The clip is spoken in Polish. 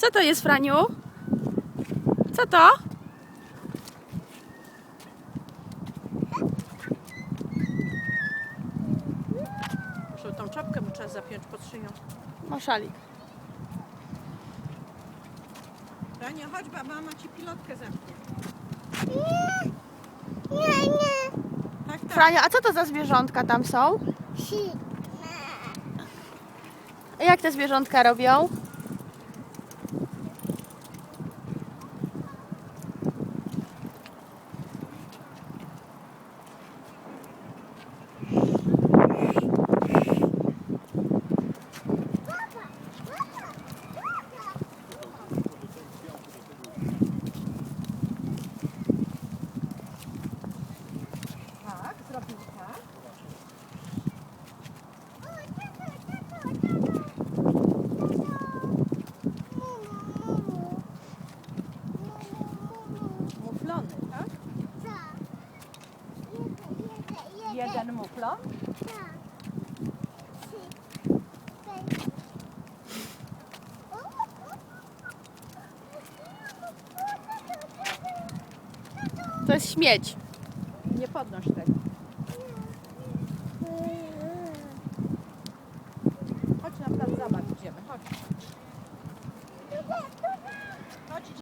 Co to jest, Franiu? Co to? Muszę tą czapkę mu trzeba zapiąć pod szyją. Ma szalik. Rania, chodź, ba, mama ci pilotkę zamknie. Nie, nie. Tak, tak. Franiu, a co to za zwierzątka tam są? Si. Jak te zwierzątka robią? Tak, zrobił tak. Muflony, tak? To jest śmieć. Nie podnoś tego.